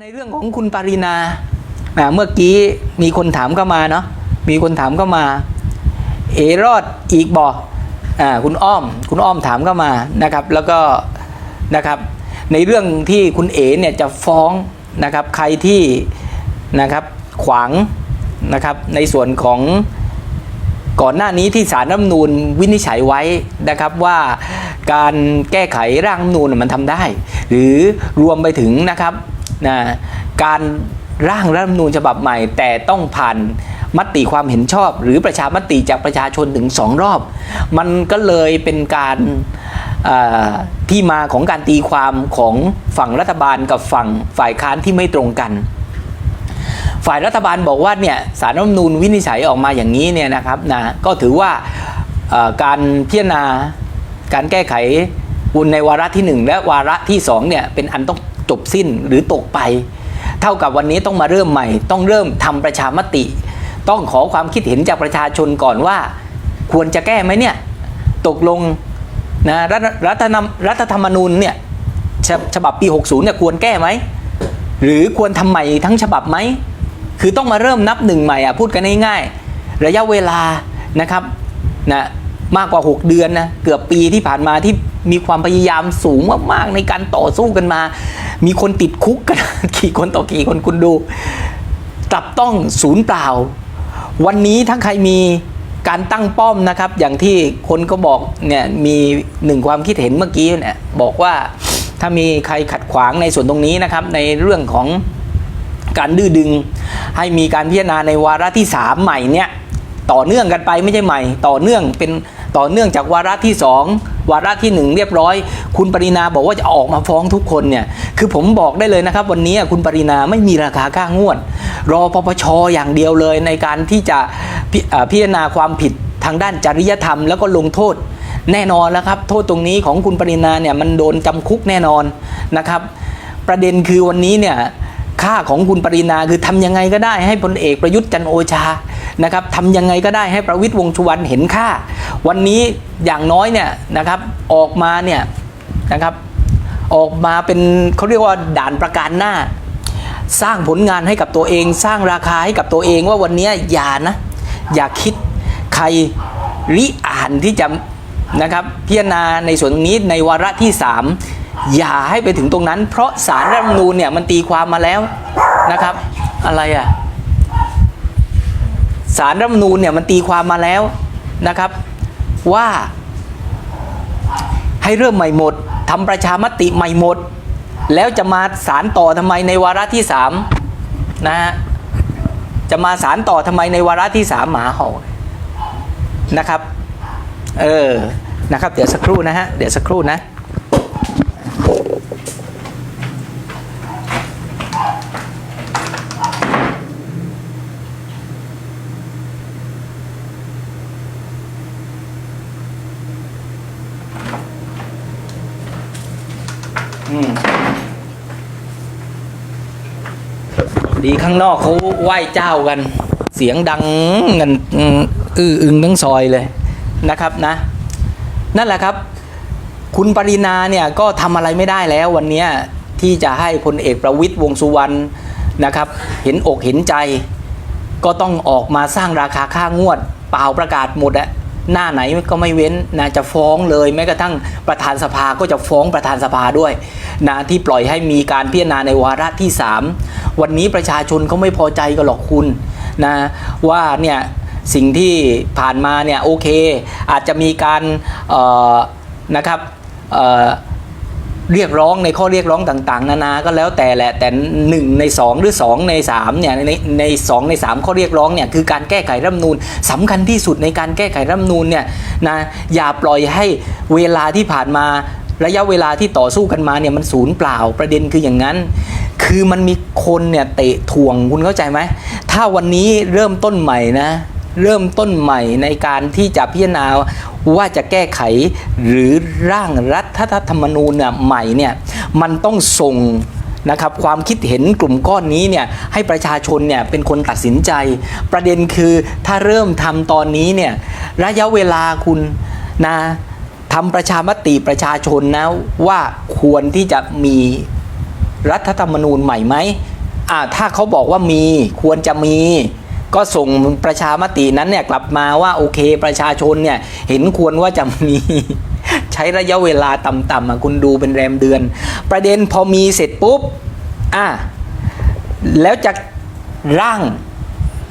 ในเรื่องของคุณปรินาเมื่อกี้มีคนถามเข้ามาเนาะมีคนถามเข้ามา เอรอดอีกบอกอ่าคุณอ้อม คุณอ้อมถามเข้ามานะครับ แล้วก็นะครับ ในเรื่องที่คุณเอเนี่ยจะฟ้องนะครับใครที่นะครับขวางนะครับในส่วนของก่อนหน้านี้ที่สารรัฐนูญวินิจฉัยไว้นะครับว่าการแก้ไขร่างนูนมันทำได้ หรือรวมไปถึงนะครับ นะการร่างรัฐธรรมนูญฉบับใหม่ แต่ต้องผ่านมติความเห็นชอบ หรือประชามติจากประชาชนถึงสองรอบ มันก็เลยเป็นการที่มาของการตีความของฝั่งรัฐบาลกับฝั่งฝ่ายค้านที่ไม่ตรงกัน ฝ่ายรัฐบาลบอกว่าเนี่ยสารรัฐธรรมนูญวินิจฉัยออกมาอย่างนี้เนี่ยนะครับนะก็ถือว่าการพิจารณาการแก้ไขวุนในวาระที่ 1 และวาระที่2เนี่ยเป็นอันต้อง จบสิ้นหรือตกไป เท่ากับวันนี้ต้องมาเริ่มใหม่ ต้องเริ่มทำประชามติ ต้องขอความคิดเห็นจากประชาชนก่อนว่า ควรจะแก้ไหมเนี่ยตกลงนะรัฐรัฐนรัฐธรรมนูญเนี่ยฉฉบับปี 60เนี่ยควรแก้ไหมหรือควรทำใหม่ทั้งฉบับไหมคือต้องมาเริ่มนับหนึ่งใหม่อะพูดกันง่ายๆระยะเวลานะครับนะมากกว่า 6 เดือนนะเกือบปีที่ผ่านมาที่มีความพยายามสูงมากๆในการต่อสู้กันมา มีคนติดคุกกันกี่คนต่อกี่คนคุณดูกลับต้องศูนย์เปล่า วันนี้ถ้าใครมีการตั้งป้อมนะครับ อย่างที่คนก็บอกเนี่ยมีหนึ่งความคิดเห็นเมื่อกี้เนี่ยบอกว่าถ้ามีใครขัดขวางในส่วนตรงนี้นะครับ ในเรื่องของการดื้อดึง ให้มีการพิจารณาในวาระที่ 3 ใหม่เนี่ยต่อเนื่องกันไปไม่ใช่ใหม่ ต่อเนื่องเป็นต่อเนื่องจากวาระที่ 2 วาระที่ 1 เรียบร้อย คุณปรินาบอกว่าจะออกมาฟ้องทุกคนเนี่ยคือผมบอกได้เลยนะครับ วันนี้คุณปรินาไม่มีราคาค่างวด รอปปชอย่างเดียวเลยในการที่จะพพิจารณาความผิดทางด้านจริยธรรม แล้วก็ลงโทษแน่นอนแล้วครับ โทษตรงนี้ของคุณปรินาเนี่ยมันโดนจำคุกแน่นอนนะครับ ประเด็นคือวันนี้เนี่ย ค่าของคุณปรินาคือทำยังไงก็ได้ให้พลเอกประยุทธ์จันโอชานะครับทำยังไงก็ได้ให้ประวิตรวงษ์สุวรรณเห็นค่า วันนี้อย่างน้อยเนี่ยนะครับออกมาเนี่ยนะครับออกมาเป็นเขาเรียกว่าด่านประการหน้า สร้างผลงานให้กับตัวเอง สร้างราคาให้กับตัวเองว่าวันนี้อย่านะอย่าคิดใครริอ่านที่จะนะครับพิจารณาในส่วนตรงนี้ในวาระที่ 3 อย่าให้ไปถึงตรงนั้น เพราะสารรัฐธรรมนูญเนี่ยมันตีความมาแล้วนะครับ อะไรอะ่ะสารรัฐธรรมนูญเนี่ยมันตีความมาแล้วนะครับ ว่า ให้เริ่มใหม่หมดทำประชามติใหม่หมด แล้วจะมาสารต่อทำไมในวาระที่สามนะฮะจะมาสารต่อทำไมในวาระที่สามหมาเห่านะครับ เออนะครับ เดี๋ยวสักครู่นะฮะเดี๋ยวสักครู่นะ ดีข้างนอกเขาไหว้เจ้ากัน เสียงดังกันอื้ออึงทั้งซอยเลยนะครับนะ นั่นแหละครับ คุณปรินาเนี่ยก็ทำอะไรไม่ได้แล้ววันนี้ที่จะให้พลเอกประวิตยวงสุวรรณนะครับ เห็นอกเห็นใจ ก็ต้องออกมาสร้างราคาค่างวด เปล่าประกาศหมดอะหน้าไหนก็ไม่เว้นนะจะฟ้องเลยแม้กระทั่งประธานสภาก็จะฟ้องประธานสภาด้วย นะที่ปล่อยให้มีการพิจารณาในวาระที่ 3 วันนี้ประชาชนเขาไม่พอใจกันหรอกคุณนะว่าเนี่ยสิ่งที่ผ่านมาเนี่ยโอเค อาจจะมีการนะครับเรียกร้องในข้อเรียกร้องต่างๆ นานาก็แล้วแต่แหละแต่หนึ่งใน 2 หรือ 2 ใน3เนี่ยในใน2ใน 3 ข้อเรียกร้องเนี่ยคือการแก้ไขรัฐมนูญสำคัญที่สุดในการแก้ไขรัฐมนูญเนี่ยนะอย่าปล่อยให้เวลาที่ผ่านมา ระยะเวลาที่ต่อสู้กันมาเนี่ยมันศูนย์เปล่าประเด็นคืออย่างนั้น คือมันมีคนเนี่ยเตะถ่วงคุณเข้าใจไหมถ้าวันนี้เริ่มต้นใหม่นะเริ่มต้นใหม่ในการที่จะพิจารณาว่าจะแก้ไขหรือร่างรัฐธรรมนูญเนี่ยใหม่เนี่ยมันต้องส่งนะครับความคิดเห็นกลุ่มก้อนนี้เนี่ยให้ประชาชนเนี่ยเป็นคนตัดสินใจ ประเด็นคือถ้าเริ่มทำตอนนี้เนี่ยระยะเวลาคุณนะ ทำประชามติประชาชนนะว่าควรที่จะมีรัฐธรรมนูญใหม่ไหมอ่าถ้าเขาบอกว่ามีควรจะมี ก็ส่งประชามตินั้นเนี่ยกลับมาว่าโอเคประชาชนเนี่ยเห็นควรว่าจะมีใช้ระยะเวลาต่ำๆคุณดูเป็นแรมเดือน ประเด็นพอมีเสร็จปุ๊บอะแล้วจะร่าง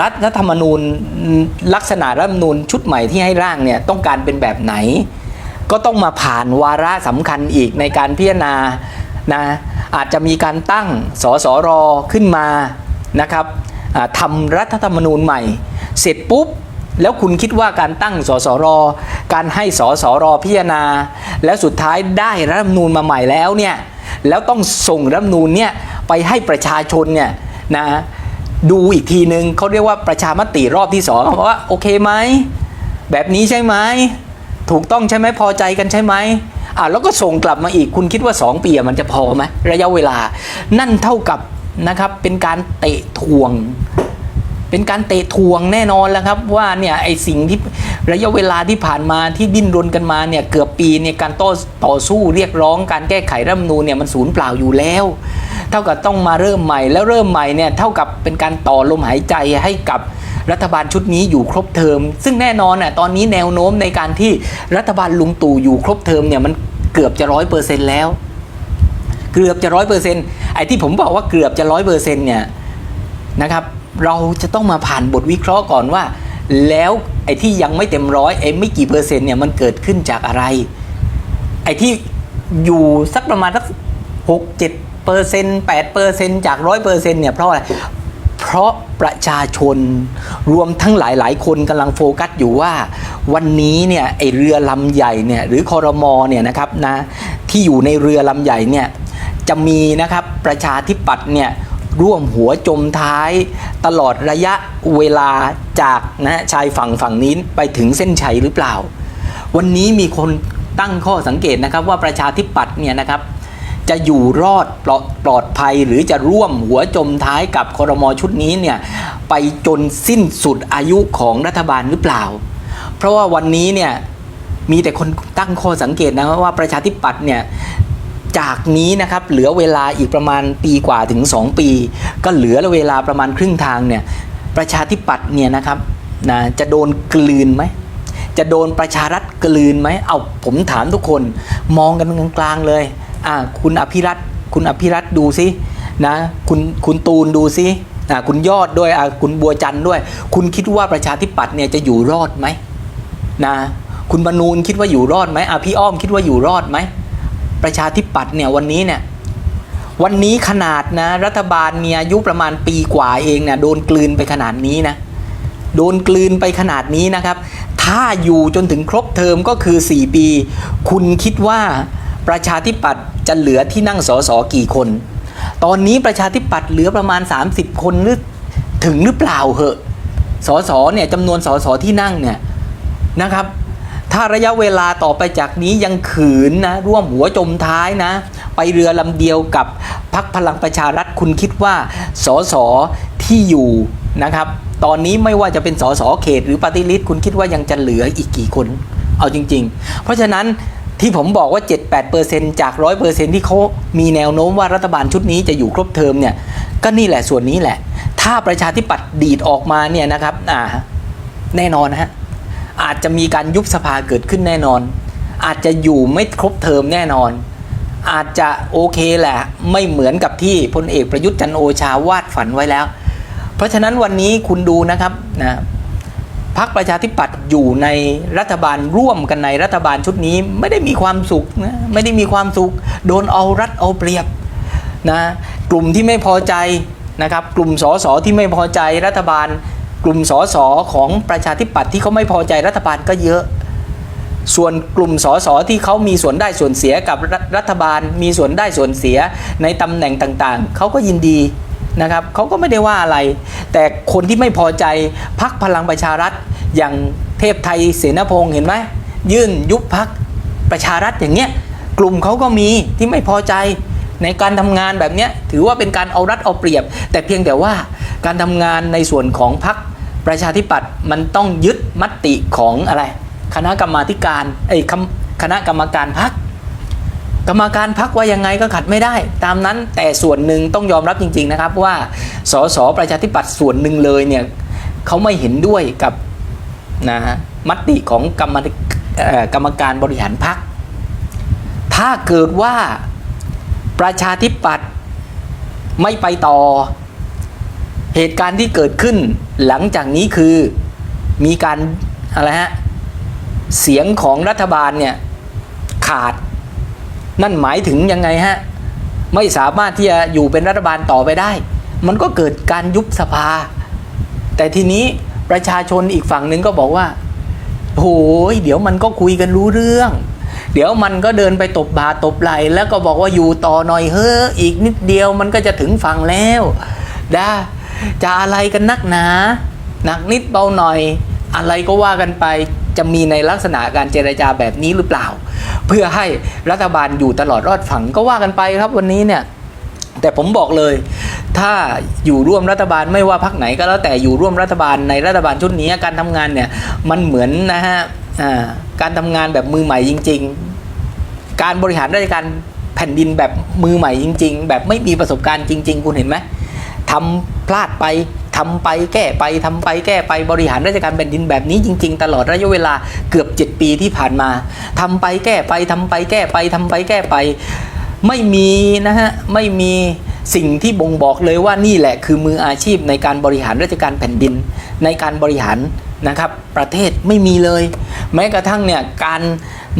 รัฐธรรมนูญลักษณะรัฐธรรมนูญชุดใหม่ที่ให้ร่างเนี่ยต้องการเป็นแบบไหน ก็ต้องมาผ่านวาระสำคัญอีกในการพิจารณานะอาจจะมีการตั้งสสรขึ้นมานะครับทำรัฐธรรมนูญใหม่ เสร็จปุ๊บ แล้วคุณคิดว่าการตั้งสสรการให้สสรพิจารณา แล้วสุดท้ายได้รัฐธรรมนูญมาใหม่แล้วเนี่ยแล้วต้องส่งรัฐธรรมนูญเนี่ยไปให้ประชาชนเนี่ยนะดูอีกทีนึงเขาเรียกว่าประชามติรอบที่สองว่าโอเคไหมแบบนี้ใช่ไหม ถูกต้องใช่ไหมพอใจกันใช่ไหมอ่าแล้วก็ส่งกลับมาอีกคุณคิดว่า 2 ปีมันจะพอไหมระยะเวลา นั่นเท่ากับนะครับเป็นการเตะทวง เป็นการเตะทวงแน่นอนแล้วครับว่าเนี่ยไอสิ่งที่ระยะเวลาที่ผ่านมาที่ดิ้นรนกันมาเนี่ยเกือบปีเนี่ยการต่อต่อสู้เรียกร้องการแก้ไขรัฐมนูญเนี่ยมันสูญเปล่าอยู่แล้ว เท่ากับต้องมาเริ่มใหม่แล้วเริ่มใหม่เนี่ยเท่ากับเป็นการต่อลมหายใจให้กับ รัฐบาลชุดนี้อยู่ครบเทอม ซึ่งแน่นอนน่ะตอนนี้แนวโน้มในการที่รัฐบาลลุงตู่อยู่ครบเทอมเนี่ยมันเกือบจะร้อยเปอร์เซ็นต์แล้ว เกือบจะร้อยเปอร์เซ็นต์ไอ้ที่ผมบอกว่าเกือบจะร้อยเปอร์เซ็นต์เนี่ยนะครับเราจะต้องมาผ่านบทวิเคราะห์ก่อนว่า แล้วไอ้ที่ยังไม่เต็มร้อยไอ้ไม่กี่เปอร์เซ็นต์เนี่ยมันเกิดขึ้นจากอะไร ไอ้ที่อยู่สักประมาณสักหกเจ็ดเปอร์เซ็นต์แปดเปอร์เซ็นต์จากร้อยเปอร์เซ็นต์เนี่ยเพราะอะไร ราะประชาชนรวมทั้งหลายหลายๆคนกำลังโฟกัสอยู่ว่า วันนี้เนี่ยไอเรือลำใหญ่เนี่ยหรือคอรมอเนี่ยนะครับนะที่อยู่ในเรือลำใหญ่เนี่ยจะมีนะครับประชาธิปัตย์เนี่ยร่วมหัวจมท้ายตลอดระยะเวลาจากนะชายฝั่งฝั่งนี้ไปถึงเส้นชัยหรือเปล่า วันนี้มีคนตั้งข้อสังเกตนะครับว่าประชาธิปัตย์เนี่ยนะครับ จะอยู่รอดปลอดปลอดภัยหรือจะร่วมหัวจมท้ายกับคอรมอชุดนี้เนี่ยไปจนสิ้นสุดอายุของรัฐบาลหรือเปล่า เพราะว่าวันนี้เนี่ยมีแต่คนตั้งข้อสังเกตนะว่าประชาธิปัตย์เนี่ยจากนี้นะครับเหลือเวลาอีกประมาณปีกว่าถึง 2 ปี ก็เหลือเวลาประมาณครึ่งทางเนี่ยประชาธิปัตย์เนี่ยนะครับนะจะโดนกลืนไหมจะโดนประชารัฐกลืนไหมเอาผมถามทุกคนมองกันกลางๆเลย อ่าคุณอภิรัตคุณอภิรัตดูสินะคุณคุณตูนดูสิอ่าคุณยอดด้วยอ่าคุณบัวจันด้วย คุณคิดว่าประชาธิปัตย์เนี่ยจะอยู่รอดไหมนะคุณบรรนูนคิดว่าอยู่รอดไหมอ่าพี่อ้อมคิดว่าอยู่รอดไหมประชาธิปัตย์เนี่ยวันนี้เนี่ยวันนี้ขนาดนะรัฐบาลมีอายุประมาณปีกว่าเองเนี่ยโดนกลืนไปขนาดนี้นะโดนกลืนไปขนาดนี้นะครับ ถ้าอยู่จนถึงครบเทอมก็คือ 4 ปี คุณคิดว่าประชาธิปัตย์ จะเหลือที่นั่งสสกี่คน ตอนนี้ประชาธิปัตย์เหลือประมาณ 30 คนหรือถึงหรือเปล่าเหอะสสเนี่ยจำนวนสสที่นั่งเนี่ยนะครับ ถ้าระยะเวลาต่อไปจากนี้ยังขืนนะร่วมหัวจมท้ายนะ ไปเรือลำเดียวกับพักพลังประชารัฐคุณคิดว่าสสที่อยู่นะครับ ตอนนี้ไม่ว่าจะเป็นสสเขต หรือปฏิริษีคุณคิดว่ายังจะเหลืออีกกี่คน เอาจริง ๆ เพราะฉะนั้น ที่ผมบอกว่า 7-8%จาก 100%ที่เขามีแนวโน้มว่ารัฐบาลชุดนี้จะอยู่ครบเทอมเนี่ยก็นี่แหละส่วนนี้แหละ ถ้าประชาธิปัตย์ดีดออกมาเนี่ยนะครับอ่าแน่นอนนะฮะอาจจะมีการยุบสภาเกิดขึ้นแน่นอน อาจจะอยู่ไม่ครบเทอมแน่นอน อาจจะโอเคแหละ ไม่เหมือนกับที่พลเอกประยุทธ์จันโอชาวาดฝันไว้แล้ว เพราะฉะนั้นวันนี้คุณดูนะครับนะ พักประชาธิปัตย์อยู่ในรัฐบาลร่วมกันในรัฐบาลชุดนี้ไม่ได้มีความสุขนะไม่ได้มีความสุข โดนเอารัดเอาเปรียบนะกลุ่มที่ไม่พอใจนะครับ กลุ่มสสที่ไม่พอใจรัฐบาล กลุ่มสสของประชาธิปัตย์ที่เขาไม่พอใจรัฐบาลก็เยอะ ส่วนกลุ่มสสที่เขามีส่วนได้ส่วนเสียกับรัฐบาล มีส่วนได้ส่วนเสียในตำแหน่งต่างๆเขาก็ยินดี นะครับเขาก็ไม่ได้ว่าอะไร แต่คนที่ไม่พอใจพักพลังประชารัฐ อย่างเทพไทยเสนพงศ์เห็นไหมยื่นยุบพักประชารัฐอย่างเงี้ยกลุ่มเขาก็มีที่ไม่พอใจในการทำงานแบบเนี้ยถือว่าเป็นการเอารัดเอาเปรียบ แต่เพียงแต่ว่าการทำงานในส่วนของพักประชาธิปัตย์มันต้องยึดมติของอะไร คณะกรรมาการไอ้คณะกรรมการพัก กรรมการพักว่ายังไงก็ขัดไม่ได้ ตามนั้นแต่ส่วนหนึ่งต้องยอมรับจริง ๆนะครับ ว่าสสประชาธิปัตย์ส่วนหนึ่งเลยเนี่ยเขาไม่เห็นด้วยกับนะมติของกรรมกรรมการบริหารพัก ถ้าเกิดว่าประชาธิปัตย์ไม่ไปต่อ เหตุการณ์ที่เกิดขึ้นหลังจากนี้คือมีการอะไรฮะเสียงของรัฐบาลเนี่ยขาด นั่นหมายถึงยังไงฮะ ไม่สามารถที่จะอยู่เป็นรัฐบาลต่อไปได้ มันก็เกิดการยุบสภา แต่ทีนี้ประชาชนอีกฝั่งหนึ่งก็บอกว่าโอ้ยเดี๋ยวมันก็คุยกันรู้เรื่อง เดี๋ยวมันก็เดินไปตบบาตบไหลแล้วก็บอกว่าอยู่ต่อหน่อยเฮ้ออีกนิดเดียวมันก็จะถึงฝั่งแล้วได้จะอะไรกันนักหนา หนักนิดเบาหน่อย อะไรก็ว่ากันไป จะมีในลักษณะการเจรจาแบบนี้หรือเปล่า เพื่อให้รัฐบาลอยู่ตลอดรอดฝั่งก็ว่ากันไปครับวันนี้เนี่ยแต่ผมบอกเลย ถ้าอยู่ร่วมรัฐบาลไม่ว่าพักไหนก็แล้วแต่อยู่ร่วมรัฐบาลในรัฐบาลชุดนี้การทำงานเนี่ยมันเหมือนนะฮะการทำงานแบบมือใหม่จริง ๆ การบริหารราชการแผ่นดินแบบมือใหม่จริง ๆ แบบไม่มีประสบการณ์จริง ๆ คุณเห็นไหมทำพลาดไป ทำไปแก้ไปทำไปแก้ไปบริหารราชการแผ่นดินแบบนี้จริง ๆ ตลอดระยะเวลาเกือบ 7 ปีที่ผ่านมาทำไปแก้ไปทำไปแก้ไปทำไปแก้ไป ไม่มีนะฮะไม่มีสิ่งที่บ่งบอกเลยว่านี่แหละคือมืออาชีพในการบริหารราชการแผ่นดิน ในการบริหารนะครับประเทศไม่มีเลย แม้กระทั่งเนี่ยการ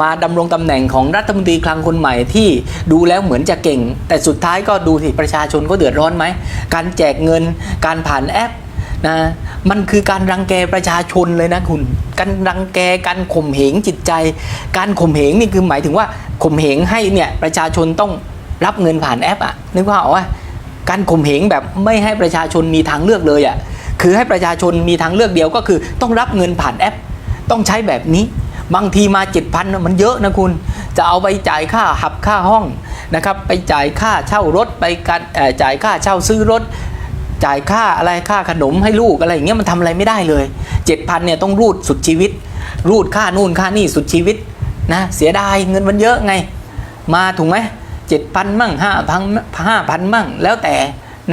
มาดำรงตำแหน่งของรัฐมนตรีคลังคนใหม่ที่ดูแล้วเหมือนจะเก่ง แต่สุดท้ายก็ดูสิประชาชนก็เดือดร้อนไหม การแจกเงิน การผ่านแอปนะมันคือการรังแกประชาชนเลยนะคุณ การรังแกการข่มเหงจิตใจ การข่มเหงนี่คือหมายถึงว่าข่มเหงให้เนี่ยประชาชนต้องรับเงินผ่านแอปอะนึกว่าออกว่าการข่มเหงแบบไม่ให้ประชาชนมีทางเลือกเลยอะคือให้ประชาชนมีทางเลือกเดียวก็คือต้องรับเงินผ่านแอป ต้องใช้แบบนี้ บางทีมา7 0 0 0มันเยอะนะคุณ จะเอาไปจ่ายค่าหับค่าห้องนะครับ ไปจ่ายค่าเช่ารถไปการจ่ายค่าเช่าซื้อรถ จ่ายค่าอะไรค่าขนมให้ลูกอะไรอย่างเงี้ยมันทำอะไรไม่ได้เลย7,000เนี่ยต้องรูดสุดชีวิต รูดค่านู่นค่านี่สุดชีวิตนะเสียดายเงินมันเยอะไง มาถูกไหมเจ็ดพันมั่งห้าพันห้าพันมั่งแล้วแต่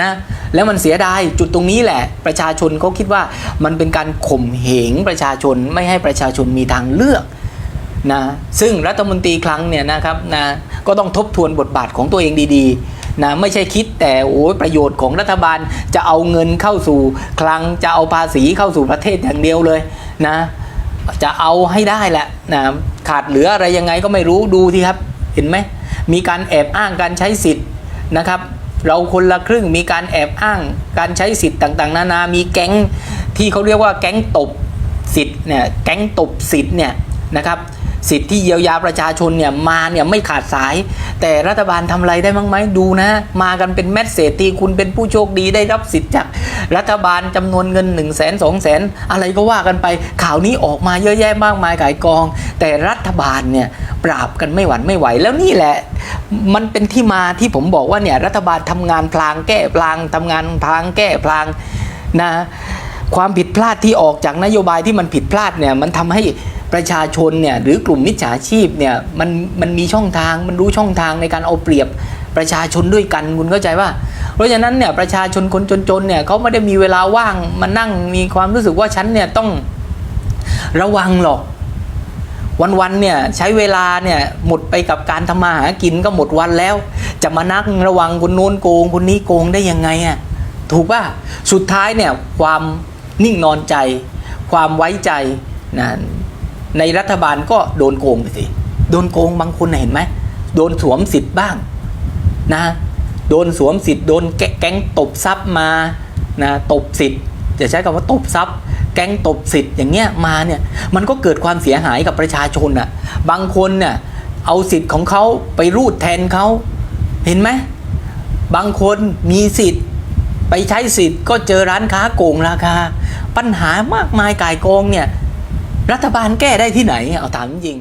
นะแล้วมันเสียดายจุดตรงนี้แหละ ประชาชนเขาคิดว่ามันเป็นการข่มเหงประชาชนไม่ให้ประชาชนมีทางเลือกนะซึ่งรัฐมนตรีคลังเนี่ยนะครับนะก็ต้องทบทวนบทบาทของตัวเองดีๆนะไม่ใช่คิดแต่โอ้ยประโยชน์ของรัฐบาลจะเอาเงินเข้าสู่คลังจะเอาภาษีเข้าสู่ประเทศอย่างเดียวเลยนะจะเอาให้ได้แหละนะขาดเหลืออะไรยังไงก็ไม่รู้ดูทีครับเห็นไหมมีการแอบอ้างการใช้สิทธิ์นะครับ เราคนละครึ่งมีการแอบอ้าง การใช้สิทธิ์ต่างๆ นานามีแก๊งที่เขาเรียกว่าแก๊งตบสิทธิ์เนี่ยแก๊งตบสิทธิ์เนี่ยนะครับ สิทธิเยียวยาประชาชนเนี่ยมาเนี่ยไม่ขาดสาย แต่รัฐบาลทำอะไรได้บ้างไหมดูนะ มากันเป็นแมสเซจที่คุณเป็นผู้โชคดีได้รับสิทธิ์จากรัฐบาลจำนวนเงิน1นึ่งแสนสองแสนอะไรก็ว่ากันไปข่าวนี้ออกมาเยอะแยะมากมายขายกอง แต่รัฐบาลเนี่ยปราบกันไม่หวั่นไม่ไหวแล้วนี่แหละ มันเป็นที่มาที่ผมบอกว่าเนี่ยรัฐบาลทำงานพลางแก้พลางทำงานพลางแก้พลางนะความผิดพลาดที่ออกจากนโยบายที่มันผิดพลาดเนี่ยมันทำให้ ประชาชนเนี่ยหรือกลุ่มมิจฉาชีพเนี่ยมันมันมีช่องทางมันรู้ช่องทางในการเอาเปรียบประชาชนด้วยกันคุณเข้าใจว่า เพราะฉะนั้นเนี่ยประชาชนคนจนๆเนี่ยเขาไม่ได้มีเวลาว่างมานั่งมีความรู้สึกว่าฉันเนี่ยต้องระวังหรอกวันๆเนี่ยใช้เวลาเนี่ยหมดไปกับการทำมาหากินก็หมดวันแล้ว จะมานั่งระวังคนโน้นโกงคนนี้โกงได้ยังไงอะถูกป่ะสุดท้ายเนี่ยความนิ่งนอนใจ ความไว้ใจนะ ในรัฐบาลก็โดนโกงไปสิ โดนโกงบางคนเห็นไหม โดนสวมสิทธิ์บ้างนะ โดนสวมสิทธิ์โดนแกแก๊งตบทรัพย์มานะตบสิทธิ์จะใช้คำว่าตบทรัพย์แก๊งตบสิทธิ์อย่างเงี้ยมาเนี่ยมันก็เกิดความเสียหายกับประชาชนอะบางคนเนี่ยเอาสิทธิ์ของเขาไปรูดแทนเขาเห็นไหมบางคนมีสิทธิ์ไปใช้สิทธิ์ก็เจอร้านค้าโกงราคา ปัญหามากมายกายกองเนี่ย รัฐบาลแก้ได้ที่ไหนเอาถามจริง